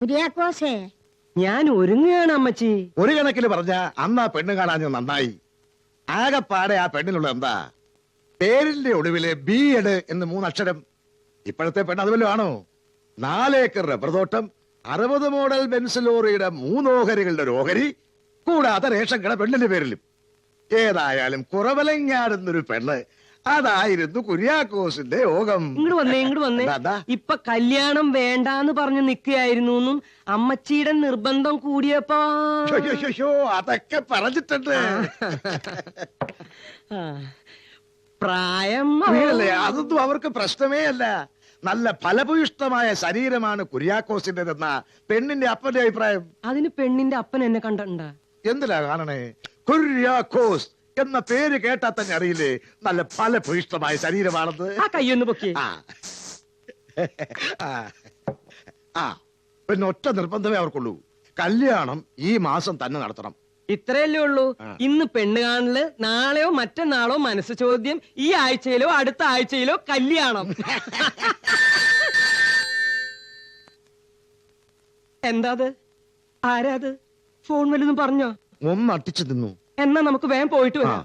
കുര്യാക്കോസേ ഞാൻ ഒരുങ്ങുകയാണ് അമ്മച്ചി. ഒരു കണക്കിൽ പറഞ്ഞ അന്ന് ആ പെണ്ണ് കാണാൻ നന്നായി. ആകെപ്പാടെ ആ പെണ്ണിനുള്ള എന്താ? പേരിന്റെ ഒടുവിൽ ബി എഡ് എന്ന് മൂന്നക്ഷരം. ഇപ്പോഴത്തെ പെണ്ണ് അതുപോലെ ആണോ? നാലേക്കർ റബ്ബർ തോട്ടം അറുപത് മോഡൽ ബെൻസ് ലോറിയുടെ മൂന്നോഹരികളുടെ ഒരു ഓഹരി കൂടാതെ റേഷൻ കട പെണ്ണിന്റെ പേരിലും. ഏതായാലും കുറവലങ്ങാടുന്നൊരു പെണ്ണ് അതായിരുന്നു കുര്യാക്കോസിന്റെ യോഗം. ഇങ്ങോട്ട് വന്നേ ഇങ്ങോട്ട് വന്നേ? ഇപ്പൊ കല്യാണം വേണ്ടാന്ന് പറഞ്ഞു നിക്കുകയായിരുന്നു എന്നും അമ്മച്ചിയുടെ നിർബന്ധം കൂടിയപ്പോ. ഷോ, ഷോ, ഷോ, ഷോ, അതൊക്കെ പറഞ്ഞിട്ടുണ്ട്. ആ. പ്രായം വീഴല്ലേ അതൊന്നും അവർക്ക് പ്രശ്നമേ അല്ല. നല്ല ഫലഭൂയിഷ്ടമായ ശരീരമാണ് കുര്യാക്കോസിന്റെതെന്ന പെണ്ണിന്റെ അപ്പന്റെ അഭിപ്രായം. അതിന് പെണ്ണിന്റെ അപ്പൻ എന്നെ കണ്ടിട്ടുണ്ടാ? എന്തിനാ കാണണേ? കുര്യാക്കോസ് എന്ന പേര് കേട്ടാ തന്നെ അറിയില്ലേ? നല്ല ഫലഭൂയിഷ്ടമായ ശരീരമാണെന്ന്. ആ കയ്യൊന്ന് പൊക്കി. ആ. ആ. ആ. പിന്നെ ഒറ്റ നിർബന്ധമേ അവർക്കുള്ളൂ. കല്യാണം ഈ മാസം തന്നെ നടത്തണം. ഇത്രയല്ലേ ഉള്ളൂ. ആ. ഇന്ന് പെണ്ണ് കാണൽ നാളെയോ മറ്റന്നാളോ മനസ്സ് ചോദ്യം ഈ ആഴ്ചയിലോ അടുത്ത ആഴ്ചയിലോ കല്യാണം. എന്താത് ആരാത് ഫോൺ വലുതും പറഞ്ഞോ? ഒന്ന് അട്ടിച്ചു തിന്നു. എന്നാ നമുക്ക് വേഗം പോയിട്ട് വരാം.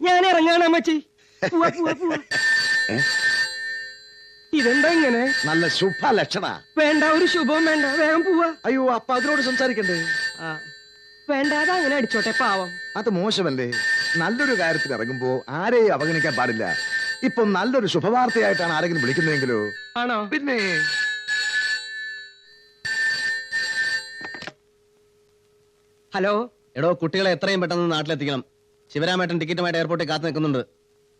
ഞാൻ ഇറങ്ങാണ് അമ്മച്ചി. പോവാ, പോവാ, പോവാ. ഇതെന്താ ഇങ്ങനെ? നല്ല ശുഭ ലക്ഷണ വേണ്ട ഒരു ശുഭവും വേണ്ട. വേഗം പോവാ. അയ്യോ അപ്പൊ അതിനോട് സംസാരിക്കണ്ടേ. വേണ്ടാതെ അങ്ങനെ അടിച്ചോട്ടെ പാവം. അത് മോശമല്ലേ? നല്ലൊരു കാര്യത്തിൽ ഇറങ്ങുമ്പോ ആരെയും അവഗണിക്കാൻ പാടില്ല. ഇപ്പൊ നല്ലൊരു ശുഭവാർത്തയായിട്ടാണ് ആരെങ്കിലും വിളിക്കുന്നതെങ്കിലോ? ആണോ? പിന്നെ? ഹലോ? എടോ കുട്ടികളെ എത്രയും പെട്ടെന്ന് നാട്ടിലെത്തിക്കണം. ശിവരാമേട്ടൻ ടിക്കറ്റുമായിട്ട് എയർപോർട്ടിൽ കാത്തു നിൽക്കുന്നുണ്ട്.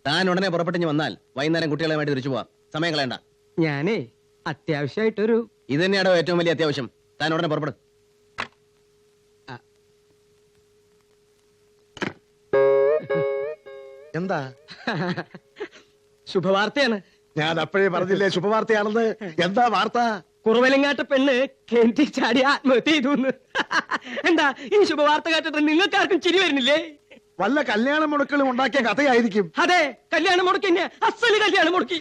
താൻ ഉടനെ പുറപ്പെട്ടിഞ്ഞ് വന്നാൽ വൈകുന്നേരം കുട്ടികളുമായിട്ട് തിരിച്ചു പോവാം. സമയം കളയണ്ട. ഞാനേ അത്യാവശ്യമായിട്ടൊരു ഇത് തന്നെയാണോ ഏറ്റവും വലിയ അത്യാവശ്യം. താൻ ഉടനെ പുറപ്പെടും. എന്താ? ശുഭവാർത്തയാണ്. ഞാൻ അപ്പോഴേ പറഞ്ഞില്ലേ ശുഭവാർത്തയാണെന്ന്. എന്താ വാർത്ത? കുറവലങ്ങാട്ട പെണ്ണ് കേന്ദ്രി ചാടി ആത്മഹത്യ ചെയ്തു എന്താ ഈ ശുഭവാർത്ത കേട്ടിട്ട് നിങ്ങൾക്കാർക്കും ചിരി വരുന്നില്ലേ? വല്ല കല്യാണ മുടക്കളും ഉണ്ടാക്കിയ കഥയായിരിക്കും. അതെ കല്യാണം മുടക്കി അസൽ കല്യാണം മുടക്കി.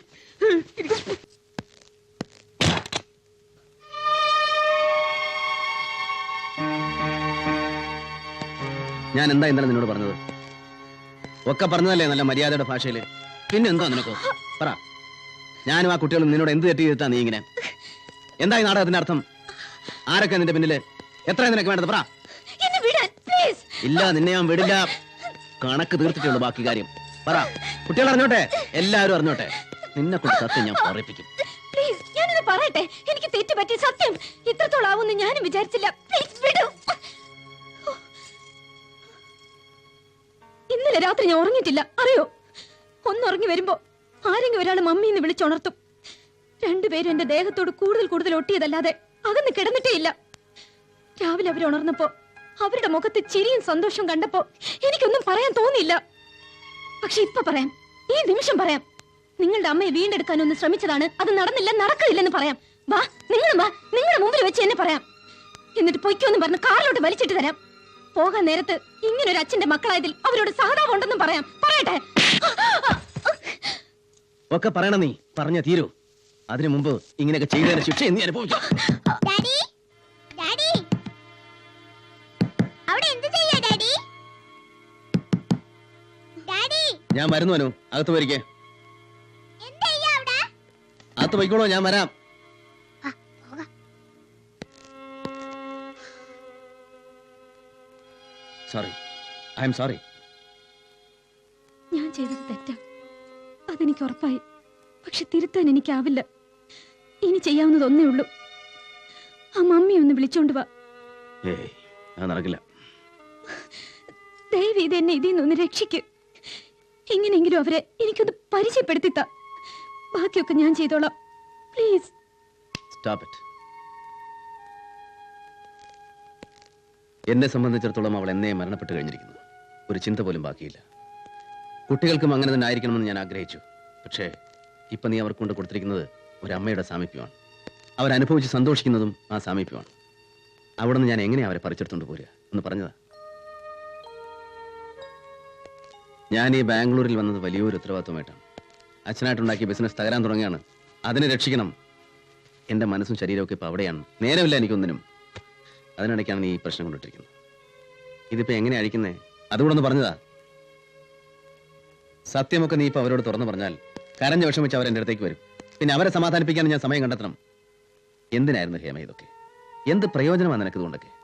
ഞാൻ എന്താ ഇന്നലെ നിന്നോട് പറഞ്ഞത്? ഒക്കെ പറഞ്ഞതല്ലേ നല്ല മര്യാദയുടെ ഭാഷയിൽ? പിന്നെ എന്താ നിനക്കോ? പറ. ഞാനും ആ കുട്ടികളും നിന്നോട് എന്ത് തെറ്റ് ചെയ്തിട്ടാ നീ ഇങ്ങനെ? എന്താ ഈ നാടകത്തിന്റെ അർത്ഥം? ആരൊക്കെ നിന്റെ പിന്നിൽ? എത്ര നിനക്ക് വേണ്ടത്? പറ. ഇല്ല നിന്നെ ഞാൻ വിടില്ല. കണക്ക് തീർത്തിട്ടുള്ളൂ ബാക്കി കാര്യം. പറ. കുട്ടികൾ അറിഞ്ഞോട്ടെ? എല്ലാവരും അറിഞ്ഞോട്ടെ? നിന്നെ കൊണ്ട് സത്യം ഞാൻ പറയിപ്പിക്കും. പ്ലീസ് ഞാനത് പറയട്ടെ? എനിക്ക് തെറ്റ് പറ്റി സത്യം. ഇത്രത്തോളം ആവുമെന്ന് ഞാനും വിചാരിച്ചില്ല. പ്ലീസ് വിടൂ. ഇന്നലെ രാത്രി ഞാൻ ഉറങ്ങിയിട്ടില്ല. അറിയോ? ഒന്നുറങ്ങി വരുമ്പോ ആരെങ്കിലും ഒരാൾ മമ്മി എന്ന് വിളിച്ചുണർത്തും. രണ്ടുപേരും എന്റെ ദേഹത്തോട് കൂടുതൽ കൂടുതൽ ഒട്ടിയതല്ലാതെ അകന്ന് കിടന്നിട്ടേ ഇല്ല. രാവിലെ അവർ ഉണർന്നപ്പോ അവരുടെ മുഖത്ത് ചിരിയും സന്തോഷവും കണ്ടപ്പോ എനിക്കൊന്നും പറയാൻ തോന്നിയില്ല. പക്ഷെ ഇപ്പൊ പറയാം ഈ നിമിഷം പറയാം. നിങ്ങളുടെ അമ്മയെ വീണ്ടെടുക്കാൻ ഒന്ന് ശ്രമിച്ചതാണ് അത് നടന്നില്ല നടക്കില്ലെന്ന് പറയാം. വാ നിങ്ങൾ വാ നിങ്ങളുടെ മുമ്പിൽ വെച്ച് എന്നെ പറയാം. എന്നിട്ട് പൊയ്ക്കൊന്നും പറഞ്ഞ് കാറിലോട്ട് വലിച്ചിട്ട് തരാം. പോകാൻ നേരത്ത് ഇങ്ങനെ ഒരു അച്ഛന്റെ മക്കളായതിൽ അവരോട് സഹതാപം ഉണ്ടെന്നും പറയാം. പറയട്ടെ. ഒക്കെ പറയണം നീ പറഞ്ഞ തീരൂ. അതിനു മുമ്പ് ഇങ്ങനെയൊക്കെ ചെയ്തതിന് ശിക്ഷ എന്ന് അനുഭവിച്ചു ഡാഡി? ഡാഡി? അവിടെ എന്ത് ചെയ്യാ ഡാഡി? ഡാഡി? ഞാൻ വരുന്നു അനു അകത്ത് പോയിരിക്കേ. എന്താ ചെയ്യാ അവിടെ? അകത്ത് പോയിക്കോളൂ ഞാൻ വരാം. സോറി ഐ എം സോറി ഞാൻ ചെയ്തത് തെറ്റാ. അതെനിക്ക് ഉറപ്പായി. പക്ഷെ തിരുത്താൻ എനിക്കാവില്ല. ഇനി ചെയ്യാവുന്നത് ഒന്നേ ഉള്ളൂ. ആ മമ്മി ഒന്ന് വിളിച്ചോണ്ട് വാ. ദയവീത് നടക്കില്ല. ദയവ് ഇത് എന്നെ ഇതിൽ നിന്ന് രക്ഷിക്ക്. എങ്ങനെയെങ്കിലും അവരെ എനിക്കൊന്ന് പരിചയപ്പെടുത്തിത്ത. ബാക്കിയൊക്കെ ഞാൻ ചെയ്തോളാം. പ്ലീസ്. സ്റ്റോപ്പ് ഇറ്റ് എന്നെ സംബന്ധിച്ചിടത്തോളം അവൾ എന്നെ മരണപ്പെട്ട് കഴിഞ്ഞിരിക്കുന്നു. ഒരു ചിന്ത പോലും ബാക്കിയില്ല. കുട്ടികൾക്കും അങ്ങനെ തന്നെ ആയിരിക്കണമെന്ന് ഞാൻ ആഗ്രഹിച്ചു. പക്ഷേ ഇപ്പൊ നീ അവർക്കൊണ്ട് കൊടുത്തിരിക്കുന്നത് ഒരു അമ്മയുടെ സാമീപ്യമാണ്. അവരനുഭവിച്ച് സന്തോഷിക്കുന്നതും ആ സാമീപ്യമാണ്. അവിടെ നിന്ന് ഞാൻ എങ്ങനെയാണ് അവരെ പറിച്ചെടുത്തുകൊണ്ട് പോരുക? എന്ന് പറഞ്ഞതാ. ഞാൻ ഈ ബാംഗ്ലൂരിൽ വന്നത് വലിയൊരു ഉത്തരവാദിത്വമായിട്ടാണ്. അച്ഛനായിട്ടുണ്ടാക്കിയ ബിസിനസ് തകരാൻ തുടങ്ങിയാണ് അതിനെ രക്ഷിക്കണം. എന്റെ മനസ്സും ശരീരമൊക്കെ ഇപ്പോൾ അവിടെയാണ്. നേരമില്ല എനിക്കൊന്നിനും. അതിനിടയ്ക്കാണ് നീ ഈ പ്രശ്നം കൊണ്ടിട്ടിരിക്കുന്നത്. ഇതിപ്പോൾ എങ്ങനെ അഴിക്കുന്നേ? അതുകൂടെ ഒന്ന് പറഞ്ഞതാ. സത്യമൊക്കെ നീ ഇപ്പോൾ അവരോട് തുറന്നു പറഞ്ഞാൽ കരഞ്ഞ് വിഷമിച്ച് എന്റെ അടുത്തേക്ക് വരും. പിന്നെ അവരെ സമാധാനിപ്പിക്കാൻ ഞാൻ സമയം കണ്ടെത്തണം. എന്തിനായിരുന്നു ഹേമ ഇതൊക്കെ? എന്ത് പ്രയോജനമാണ് നിനക്ക് ഇതുകൊണ്ടൊക്കെ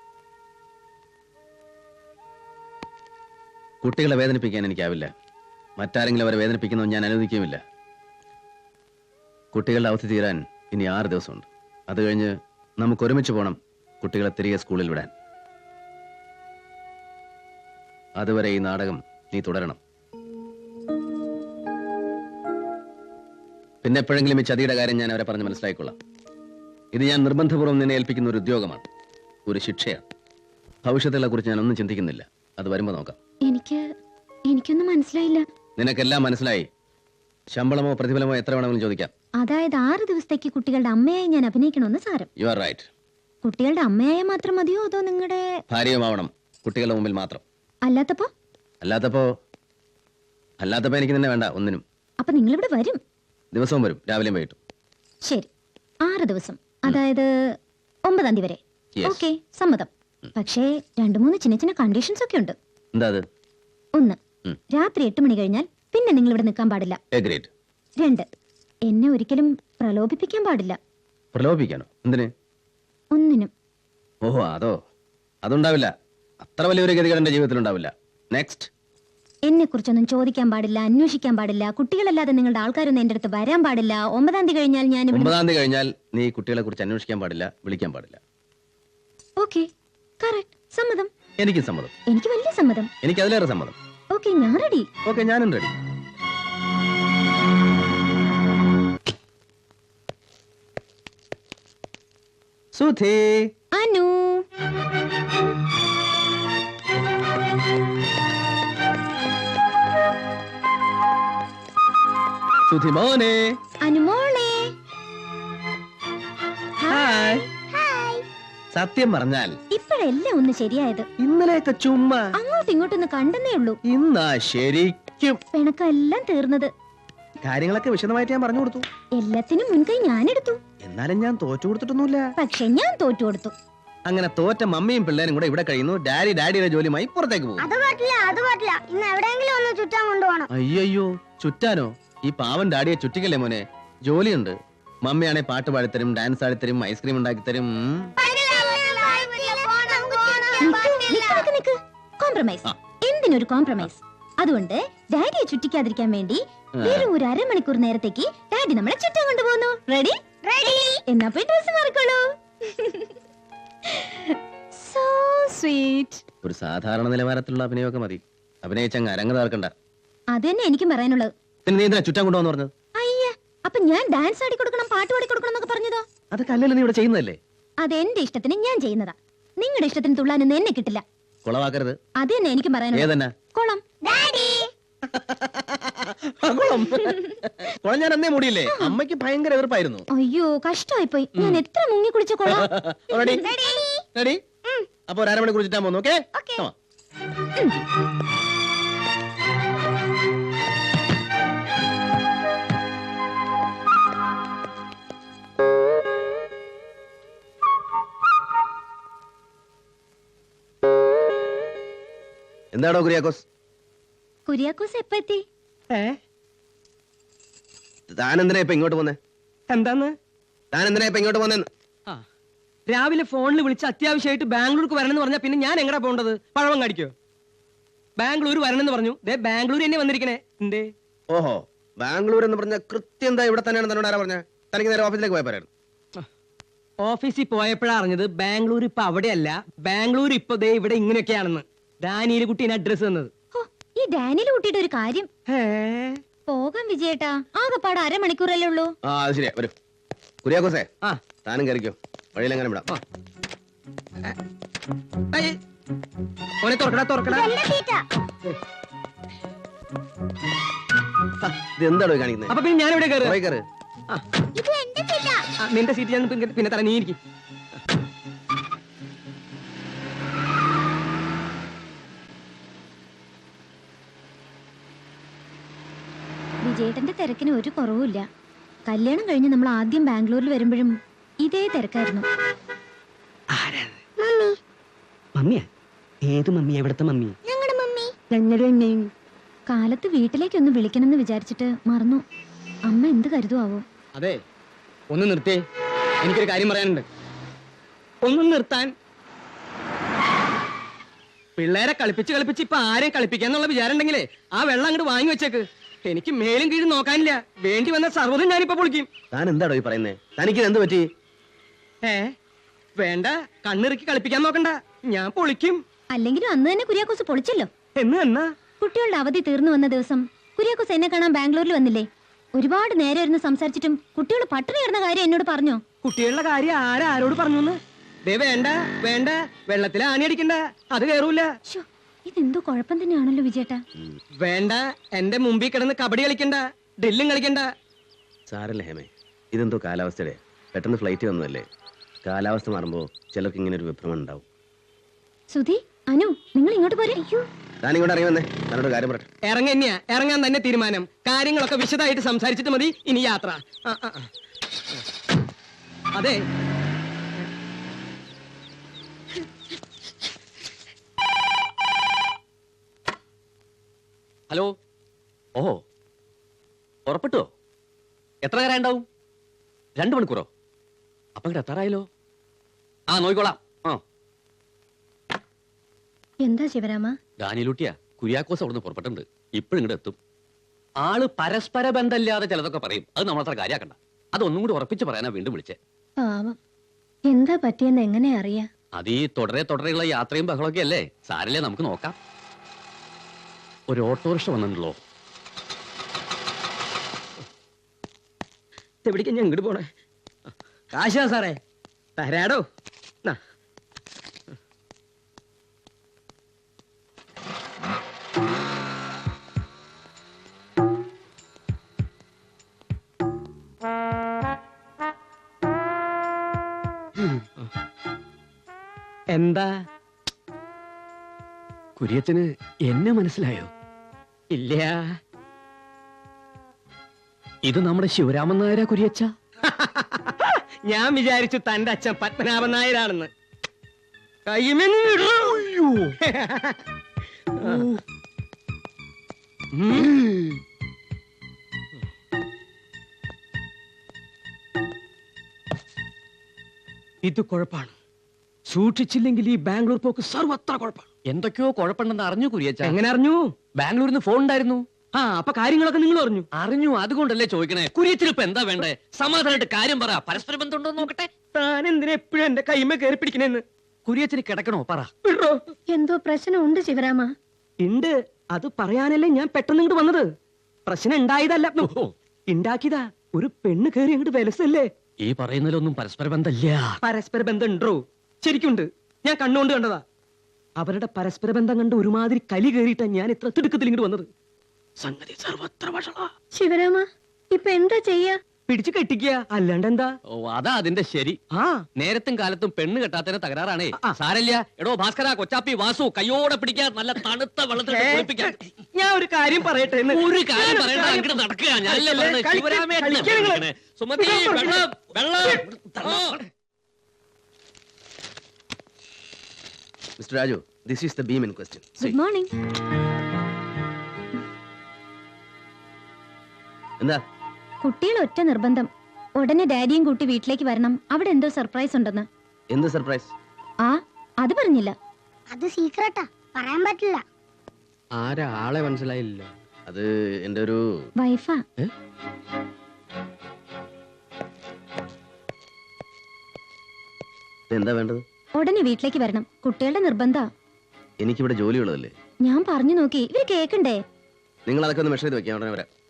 കുട്ടികളെ വേദനിപ്പിക്കാൻ എനിക്കാവില്ല. മറ്റാരെങ്കിലും അവരെ വേദനിപ്പിക്കുന്നത് ഞാൻ അനുവദിക്കുകയുമില്ല. കുട്ടികളുടെ അവധി തീരാൻ ഇനി ആറ് ദിവസമുണ്ട്. അത് കഴിഞ്ഞ് നമുക്ക് ഒരുമിച്ച് പോകണം കുട്ടികളെ തിരികെ സ്കൂളിൽ വിടാൻ. അതുവരെ ഈ നാടകം നീ തുടരണം. പിന്നെ എപ്പോഴെങ്കിലും ഈ ചതിയുടെ കാര്യം ഞാൻ അവരെ പറഞ്ഞ് മനസ്സിലാക്കിക്കൊള്ളാം. ഇത് ഞാൻ നിർബന്ധപൂർവം നിന്നെ ഏൽപ്പിക്കുന്ന ഒരു ഉദ്യോഗമാണ്. ഒരു ശിക്ഷയാണ്. ഭവിഷ്യത്തുകളെ കുറിച്ച് ഞാൻ ഒന്നും ചിന്തിക്കുന്നില്ല. അത് വരുമ്പോ നോക്കാം. എനിക്ക് എനിക്കൊന്നും മനസ്സിലായില്ല. നിനക്കെല്ലാം മനസ്സിലായി. ശമ്പളമോ പ്രതിഫലമോ എത്ര വേണമെങ്കിലും ചോദിക്കാം. അതായത് ആറ് ദിവസത്തേക്ക് കുട്ടികളുടെ അമ്മയായി ഞാൻ അഭിനയിക്കണമെന്ന് സാരം. യു ആർ റൈറ്റ് കുട്ടികളുടെ അമ്മയായ മാത്രം മതിയോ അതോ നിങ്ങളുടെ ഭാര്യയുമാവണം. കുട്ടികളുടെ മുമ്പിൽ മാത്രം. അല്ലാത്തപ്പോ? അല്ലാത്തപ്പോ അല്ലാത്തപ്പോ എനിക്ക് നിന്നെ വേണ്ട ഒന്നിനും. അപ്പൊ നിങ്ങളിവിടെ വരും. ദിവസവും വരും. രാവിലെയും വൈകിട്ടും. ശരി. ആറ് ദിവസം. അതായത് ഒമ്പതാം തീയതി വരെ. Yes. ഓക്കെ സമ്മതം. പക്ഷേ രണ്ടു മൂന്ന് ചിന്ന ചിന്ന കണ്ടീഷൻസ് ഒക്കെ ഉണ്ട്. എന്താ അത്? ഒന്ന് ഉം. രാത്രി എട്ട് മണി കഴിഞ്ഞാൽ പിന്നെ നിങ്ങൾ ഇവിടെ നിൽക്കാൻ പാടില്ല. എഗ്രേറ്റ് രണ്ട് എന്നെ ഒരിക്കലും പ്രലോഭിപ്പിക്കാൻ പാടില്ല. പ്രലോഭിക്കാനോ എന്തിന്? ഒന്നിനും. ഓഹോ അതോ? അതുണ്ടാവില്ല. അത്ര വലിയൊരു ഗതികേട് എന്റെ ജീവിതത്തിൽ ഉണ്ടാവില്ല നെക്സ്റ്റ് എന്നെ കുറിച്ചൊന്നും ചോദിക്കാൻ പാടില്ല അന്വേഷിക്കാൻ പാടില്ല. കുട്ടികളല്ലാതെ നിങ്ങളുടെ ആൾക്കാരൊന്നും എന്റെ അടുത്ത് വരാൻ പാടില്ല. ഒമ്പതാം തീയതി കഴിഞ്ഞാൽ ഞാൻ ഒമ്പതാം തീയതി കഴിഞ്ഞാൽ നീ കുട്ടികളെ കുറിച്ച് അന്വേഷിക്കാൻ പാടില്ല വിളിക്കാൻ പാടില്ല. ഓക്കെ. കറക്റ്റ്. സമ്മതം. എനിക്കും സമ്മതം. എനിക്ക് വലിയ സമ്മതം. എനിക്ക് അതിലേറെ സമ്മതം. ഓക്കെ ഞാൻ റെഡി. ഓക്കെ ഞാനും റെഡി. സുധേ. അനു. സുധി മോനെ. അനുമോളെ ഹായ്. സത്യം പറഞ്ഞാൽ ഇപ്പോഴെല്ലാം ഒന്ന് ശരിയായത്. ഇന്നലെയൊക്കെ ചുമ്മാ. അങ്ങോട്ടും ഇങ്ങോട്ടൊന്ന് കണ്ടെന്നേ ഉള്ളൂ. ഇന്നാ ശരിക്കും. പിണക്കെല്ലാം തീർന്നത്. കാര്യങ്ങളൊക്കെ വിശദമായിട്ട് ഞാൻ പറഞ്ഞു കൊടുത്തു. എല്ലാത്തിനും മുൻകൈ ഞാനെടുത്തു. എന്നാലും ഞാൻ തോറ്റു കൊടുത്തിട്ടൊന്നുമില്ല. പക്ഷെ ഞാൻ തോറ്റു കൊടുത്തു. അങ്ങനെ തോറ്റ മമ്മിയും പിള്ളേരും കൂടെ ഇവിടെ കഴിയുന്നു. ഡാഡി ഡാഡിയുടെ ജോലിയുമായി പുറത്തേക്ക് പോകും. അത് പറ്റില്ല അത് പറ്റില്ല ഇന്ന് എവിടെയെങ്കിലും ഒന്ന് ചുറ്റാൻ കൊണ്ടുപോകണം. അയ്യോ ചുറ്റാനോ? ഈ പാവൻ ഡാഡിയെ ചുറ്റിക്കല്ലേ മോനെ? ജോലിയുണ്ട്. മമ്മിയാണെ പാട്ട് പാടിത്തരും ഡാൻസ് ആടിത്തരും ഐസ്ക്രീം ഉണ്ടാക്കിത്തരും. കോംപ്രമൈസ്. എന്തിനൊരു കോംപ്രമൈസ്? അതുകൊണ്ട് ഡാഡിയെ ചുറ്റിക്കാതിരിക്കാൻ വേണ്ടി വെറും ഒരു അരമണിക്കൂർ നേരത്തേക്ക് ഡാഡി നമ്മളെ ചുറ്റാൻ കൊണ്ടുപോകുന്നു. റെഡി റെഡി എന്നാ പോയി ഡ്രസ് മാറിക്കോളൂ. സോ സ്വീറ്റ് ഒരു സാധാരണ നിലവാരത്തിലുള്ള അഭിനയമൊക്കെ മതി. അഭിനയിച്ചങ്ങ് അരങ്ങ് താർക്കണ്ട അത് തന്നെ എനിക്കും പറയാനുള്ളത്. പിന്നെ നീ എന്തിനാ ചുറ്റാൻ കൊണ്ടുവന്ന് പറഞ്ഞത്? അയ്യ അപ്പൊ ഞാൻ ഡാൻസ് ആടി കൊടുക്കണം പാട്ട് പാടി കൊടുക്കണം എന്നൊക്കെ പറഞ്ഞതോ? അതൊക്കെ അല്ലല്ലോ നീ ഇവിടെ ചെയ്യുന്നതല്ലേ? അത് എന്റെ ഇഷ്ടത്തിന് ഞാൻ ചെയ്യുന്നതാ. നിങ്ങളുടെ ഇഷ്ടത്തിന് തുള്ളാനൊന്നും എന്നെ കിട്ടില്ല. കുളവാക്കരുത്. അത് തന്നെ എനിക്ക് പറയാനുള്ളത്. ഏതന്നെ? കൊളം. കുളം. കുളം ഞാൻ അന്നേ മൂടിയില്ലേ? അമ്മയ്ക്ക് ഭയങ്കര എതിർപ്പായിരുന്നു. അയ്യോ കഷ്ടമായി പോയി ഞാൻ എത്ര മുങ്ങി കുടിച്ച കുളം. റെഡി. റെഡി. അപ്പൊ ഒരു അരമണി ചുറ്റാൻ പോന്നു ഓക്കെ? എന്താടോ കുര്യാക്കോസ്? കുര്യാക്കോസ് എപ്പ എത്തി ഏ? താൻ എന്തിനാ ഇപ്പൊ ഇങ്ങോട്ട് പോന്നെ എന്താന്ന്? താൻ എന്തിനാ ഇപ്പൊ ഇങ്ങോട്ട് പോന്നെന്ന് ആ. രാവിലെ ഫോണിൽ വിളിച്ച് അത്യാവശ്യമായിട്ട് ബാംഗ്ലൂർക്ക് വരണമെന്ന് പറഞ്ഞാൽ പിന്നെ ഞാൻ എങ്ങടാ പോണ്ടത് പഴവം കടിക്കോ ബാംഗ്ലൂർ വരണമെന്ന് പറഞ്ഞു. ദേ ബാംഗ്ലൂർ തന്നെ വന്നിരിക്കണേ. എന്തേ? ഓഹോ ബാംഗ്ലൂർ എന്ന് പറഞ്ഞ കൃത്യം എന്താ ഇവിടെ തന്നെയാണ് തന്നോട് ആരാ പറഞ്ഞ? തനിക്ക് നേരെ ഓഫീസിലേക്ക് പോയ പറയായിരുന്നു ഓഫീസിൽ പോയപ്പോഴാ അറിഞ്ഞത് ബാംഗ്ലൂർ ഇപ്പൊ അവിടെയല്ല. ബാംഗ്ലൂർ ഇപ്പൊ ദേ ഇവിടെ ഇങ്ങനെയൊക്കെയാണെന്ന്. ദാനിയിലെ കുട്ടീനെ അഡ്രസ് തന്നത്. ഈ ഡാനിയിൽ കുട്ടിയുടെ ഒരു കാര്യം. പോകാം പോകാൻ വിജയേട്ടാ. ആകെപ്പാട് അരമണിക്കൂറല്ലേ ഉള്ളൂ. ആ അത് ശരിയാ. വരൂ. കുര്യാക്കോസേ ആ. താനും കയറിക്കോ. വഴിയിലെങ്ങനെ വിടാം. തുറക്കടാ തുറക്കടാ. എന്താടോ കാണിക്കുന്നത് അപ്പൊ പിന്നെ ഞാൻ ഇവിടെ കയറ്. നിന്റെ സീറ്റ് ഞാൻ പിന്നെ- തല നീ ഇരിക്കും. തിരക്കിന് ഒരു കുറവുമില്ല. കല്യാണം കഴിഞ്ഞ് നമ്മൾ ആദ്യം ബാംഗ്ലൂരിൽ വരുമ്പോഴും ഇതേ തിരക്കായിരുന്നു. കാലത്ത് മമ്മിയാ? ഏത് മമ്മി എവിടത്തെ മമ്മി? ഞങ്ങളുടെ മമ്മി. ഞങ്ങളുടെ അമ്മയും. കാലത്ത് വീട്ടിലേക്കൊന്ന് വിളിക്കണമെന്ന് വിചാരിച്ചിട്ട് മറന്നു. അമ്മ എന്ത് കരുതുവോ അതെ ഒന്ന് നിർത്തേ. എനിക്കൊരു കാര്യം പറയാനുണ്ട്. ഒന്ന് നിർത്താൻ. പിള്ളേരെ കളിപ്പിച്ച് കളിപ്പിച്ച് ഇപ്പൊ ആരെയും കളിപ്പിക്കാന്നുള്ള വിചാരം ഉണ്ടെങ്കിലേ ആ വെള്ളം അങ്ങോട്ട് വാങ്ങി വെച്ചേക്ക്. എനിക്ക് മേലും കീഴും നോക്കാനില്ല. വേണ്ടി വന്ന സർവതും ഞാനിപ്പോ പൊളിക്കും. താൻ എന്താടോ ഈ പറയുന്നേ? തനിക്ക് എന്ത് പറ്റി? ഏ വേണ്ട. കണ്ണിറുക്കി കളിപ്പിക്കാൻ നോക്കണ്ട. ഞാൻ പൊളിക്കും. അല്ലെങ്കിലും അന്ന് തന്നെ കുര്യാക്കോസ് പൊളിച്ചല്ലോ. എന്ന് എന്നാ? കുട്ടികളുടെ അവധി തീർന്നു വന്ന ദിവസം കുര്യാക്കോസ് എന്നെ കാണാൻ ബാംഗ്ലൂരിൽ വന്നില്ലേ? ഒരുപാട് നേരം ഇരുന്ന് സംസാരിച്ചിട്ടും കുട്ടികൾ പട്ടിണി കിടന്ന കാര്യം എന്നോട് പറഞ്ഞോ? കുട്ടികളുടെ കാര്യം ആരാരോട് പറഞ്ഞു വേണ്ട വേണ്ട. വെള്ളത്തിൽ ആണി അടിക്കണ്ട അത് കേറൂല. ശ്ശോ, ഇതെന്തോ കുഴപ്പം തന്നെയാണല്ലോ വിജേട്ട വേണ്ട എന്റെ മുമ്പിൽ കിടന്ന് കബഡി കളിക്കണ്ട ഡ്രില്ലും കളിക്കണ്ട. സാറല്ലേ ഹേമേ ഇതെന്തോ കാലാവസ്ഥയുടെ? പെട്ടെന്ന് ഫ്ലൈറ്റ് വന്നതല്ലേ? കാലാവസ്ഥ മാറുമ്പോൾ ചിലർക്ക് ഇങ്ങനെ ഒരു വിഭ്രമം ഉണ്ടാവും. സുധി അനു നിങ്ങൾ ഇങ്ങോട്ട് പോരെ. താൻ ഇങ്ങോട്ട് ഇറങ്ങി വന്നേ. തന്നോട് കാര്യം ഇറങ്ങാൻ തന്നെ തീരുമാനം. കാര്യങ്ങളൊക്കെ വിശദമായിട്ട് സംസാരിച്ചിട്ട് മതി. ഇനി യാത്ര. അതെ. ഹലോ. ഓ ഉറപ്പിട്ടോ? എത്ര നേരം ഉണ്ടാവും രണ്ടു മണിക്കൂറോ? അപ്പൊ ഇവിടെ എത്താറായല്ലോ. ആ നോയിക്കോളാം. ആ. എന്താ ശിവരാമ? ഡാനിലൂട്ടിയ കുര്യാക്കോസ് അവിടുന്ന് പുറപ്പെട്ടുണ്ട് ഇപ്പോഴും ഇങ്ങോട്ട് എത്തും. ആൾ പരസ്പര ബന്ധമില്ലാതെ ചിലതൊക്കെ പറയും. അത് നമ്മളത്ര കാര്യാക്കണ്ട. അതൊന്നും കൂടി ഉറപ്പിച്ച് പറയാനാ വീണ്ടും വിളിച്ചേ. പാവം. എന്താ പറ്റിയെന്ന് എങ്ങനെ അറിയാ? അതീ ഈ തുടരെ തുടരെയുള്ള യാത്രയും ബഹളമൊക്കെ അല്ലേ? സാരല്ലേ നമുക്ക് നോക്കാം. ഒരു ഓട്ടോറിക്ഷ വന്നിട്ടുണ്ടല്ലോ. എവിടേക്ക് ഞാൻ ഇങ്ങോട്ട് പോണേ? കാശാ സാറേ. തരാടോ. എന്താ? കുര്യച്ചന് എന്നെ മനസ്സിലായോ? ഇല്ല. ഇത് നമ്മുടെ ശിവരാമൻ നായരാ കുര്യച്ച? ഞാൻ വിചാരിച്ചു തന്റെ അച്ഛൻ പത്മനാഭൻ നായരാണെന്ന്. ഇത് കുഴപ്പാണ്. സൂക്ഷിച്ചില്ലെങ്കിൽ ഈ ബാംഗ്ലൂർ പോക്ക് സർവത്ര കുഴപ്പമാണ് എന്തൊക്കെയോ കുഴപ്പമുണ്ടെന്ന് അറിഞ്ഞു കുര്യച്ച. എങ്ങനെ അറിഞ്ഞു? ബാംഗ്ലൂരിന്ന് ഫോൺ ഉണ്ടായിരുന്നു. ആ അപ്പൊ കാര്യങ്ങളൊക്കെ നിങ്ങൾ അറിഞ്ഞു? അറിഞ്ഞു അതുകൊണ്ടല്ലേ ചോദിക്കണേ. കുര്യത്തിന് ഇപ്പൊ എന്താ വേണ്ടേ? സമാധാനമായിട്ട് കാര്യം പറ. പരസ്പര ബന്ധമുണ്ടോ ഉണ്ടോ നോക്കട്ടെ. താൻ എന്തിനാ എപ്പോഴും എന്റെ കൈമ കയറി പിടിക്കണേന്ന്? കുര്യച്ചന് കിടക്കണോ? പറ. എന്തോ പ്രശ്നം ഉണ്ട് ശിവരാമ. ഉണ്ട് അത് പറയാനല്ലേ ഞാൻ പെട്ടെന്ന് ഇങ്ങോട്ട് വന്നത്. പ്രശ്നം ഉണ്ടായതല്ല ഉണ്ടാക്കിയതാ ഒരു പെണ്ണ് കയറി അങ്ങോട്ട് വിലസല്ലേ ഈ പറയുന്നതിലൊന്നും പരസ്പര ബന്ധമില്ല. പരസ്പര ബന്ധം ഉണ്ടോ ശരിക്കുണ്ട്. ഞാൻ കണ്ണുകൊണ്ട് കണ്ടതാ. അവരുടെ പരസ്പര ബന്ധം കണ്ട് ഒരുമാതിരി കലി കയറിയിട്ടാ ഞാൻ ഇത്ര തിടുക്കത്തിൽ ഇങ്ങോട്ട് വന്നത്. സംഗതി സർവത്ര വഷളാ. ശിവരാമ ഇപ്പൊ എന്താ ചെയ്യാ? പിടിച്ചു കെട്ടിക്കുക. അല്ലാണ്ട് എന്താ? ഓ അതാ അതിന്റെ ശരി. ആ. നേരത്തും കാലത്തും പെണ്ണ് കെട്ടാത്തതിന് തകരാറാണേ. ആ. സാരല്ല എടോ ഭാസ്കര കൊച്ചാപ്പി വാസു കയ്യോടെ പിടിക്കാൻ നല്ല തണുത്ത വെള്ളത്തിൽ കുളിപ്പിക്കാൻ. ഞാൻ ഒരു കാര്യം പറയട്ടെ ഒരു കാര്യം പറയണ്ട അങ്ങോട്ട് നടക്കുക. ഞാനല്ലേ പറഞ്ഞത്? ശിവരാമേട്ടനെ. വിളിക്കണേ. സുമതി വെള്ളം വെള്ളം. Mister Raju this is the beam in question good morning എന്താ? കുട്ടികൾ ഒറ്റ നിർബന്ധം. ഉടനെ ഡാഡിയും കൂട്ടി വീട്ടിലേക്ക് വരണം. അവിടെ എന്തോ സർപ്രൈസ് ഉണ്ടെന്ന്. എന്ത് സർപ്രൈസ് ആ അത് പറഞ്ഞില്ല. അത് സീക്രട്ടാ പറയാൻ പറ്റില്ല. ആരാ ആളെ മനസ്സിലായില്ല അത് എന്റെ ഒരു വൈഫാ എന്താ വേണ്ടത്? ഉടനെ വീട്ടിലേക്ക് വരണം. കുട്ടികളുടെ നിർബന്ധ. എനിക്കിവിടെ ജോലിയുള്ളതല്ലേ? ഞാൻ പറഞ്ഞു നോക്കി. ഇവർ കേക്കണ്ടേ? നിങ്ങൾ അതൊക്കെ ഒന്ന് മെഷർ ചെയ്ത് വെക്കാം ഉടനെ വരാം.